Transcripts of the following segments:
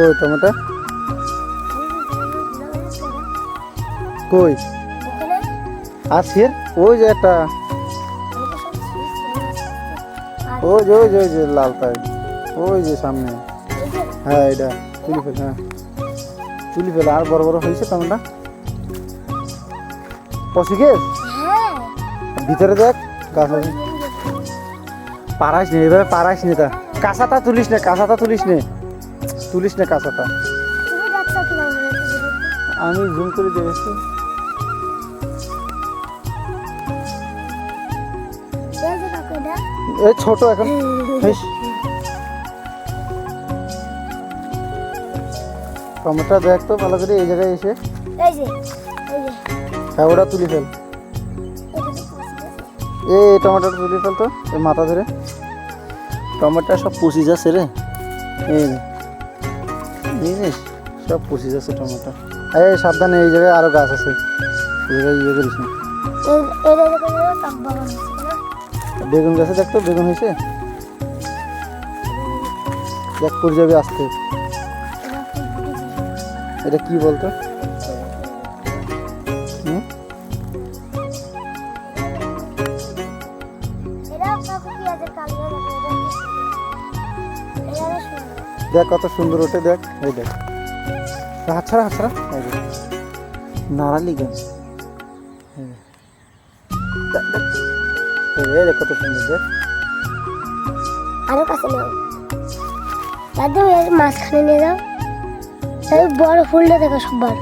কই টমেটো? কই? আছে ওই যে একটা। ওই যে ওই যে ওই যে লালটাই ওই যে সামনে। হ্যাঁ এটা তুলি ফেল হ্যাঁ। তুলি ফেল। আর বড় বড় হয়েছে টমেটো পশি গেছ ভিতরে দেখ আছে। পারাইস নে এভাবে নে তা কাঁচাটা তুলিস না কাঁচাটা তুলিস নে। তুলিস না কাঁচাটা। আমি জুম করে দেখেছি। এই ছোট এখন। টমেটো দেখ তো ভালো করে এই জায়গায় এসে। হ্যাঁ ওটা তুলি ফেল। এই টমেটোটা তুলি ফেল তো এই মাথা ধরে। টমেটো সব পুষি যাচ্ছে রে। এই বুঝলিস সব পুষি যাচ্ছে টমেটো। এই সাবধানে এই জায়গায় আরও গাছ আছে। এই জায়গায় ইয়ে করিস না। বাগান গাছে দেখ তো বেগুন হয়েছে? দেখ পড়ে যাবে আসতে। এটা কি বলতো? হুম? দেখ কত সুন্দর ওঠে দেখ এই দেখ। হাত ছাড়া হাত ছাড়া এই দেখ। নাড়ালি কেন? এই দেখ। কত সুন্দর দেখ। আরও কাছে নাও। দাদু এর মাঝখানে নিয়ে যাও। এই বড় ফুলটা দেখো গাছ?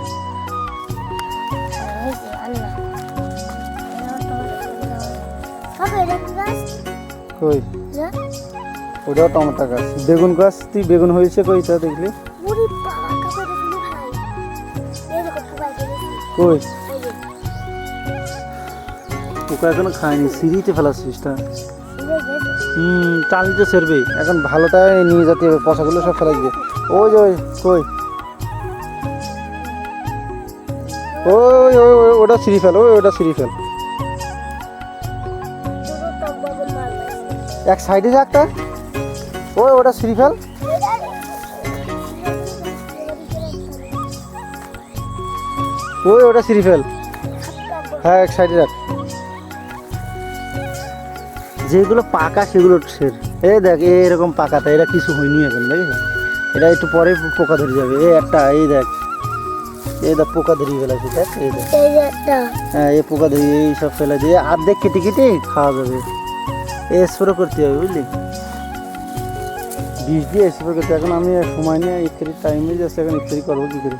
কই? ওটাও টমেটো গাছ। বেগুন গাছ তুই বেগুন হয়েছে কইটা দেখলি। কই? এই এখনও খায়নি সিঁড়িতে ফেলাচ্ছিস তা। হুম টালি তো সেরবে। এখন ভালোটাই নিয়ে যেতে হবে পচাগুলো সব ফেলাই দিবে ওই যে ওই কই? ওই ওই ওটা সিঁড়ি ফেল ওই ওটা সিঁড়ি ফেল। এক সাইডে যা একটা ওই ওটা সিঁড়ি ফেল। ওই ওটা সিঁড়ি ফেল। হ্যাঁ এক সাইডে রাখ। যেগুলো পাকা সেগুলো সের এই দেখ এরকম পাকাটা এটা কিছু হয়নি এখন দেখি এটা একটু পরে পোকা ধরে যাবে। এ একটা এই দেখ। এই দেখ পোকা ধরিয়ে ফেলাছে দেখ এই দেখ। হ্যাঁ এই পোকা ধরিয়ে এই সব ফেলে দিয়ে আর্ধেক কেটে কেটে খাওয়া যাবে। এই স্প্রে করতে হবে বুঝলি? বিষ দিয়ে এসে করতে এখন আমি সময় নিয়ে ইফতারির টাইমে যাচ্ছি এখন ইত্যাদি করব কী করে?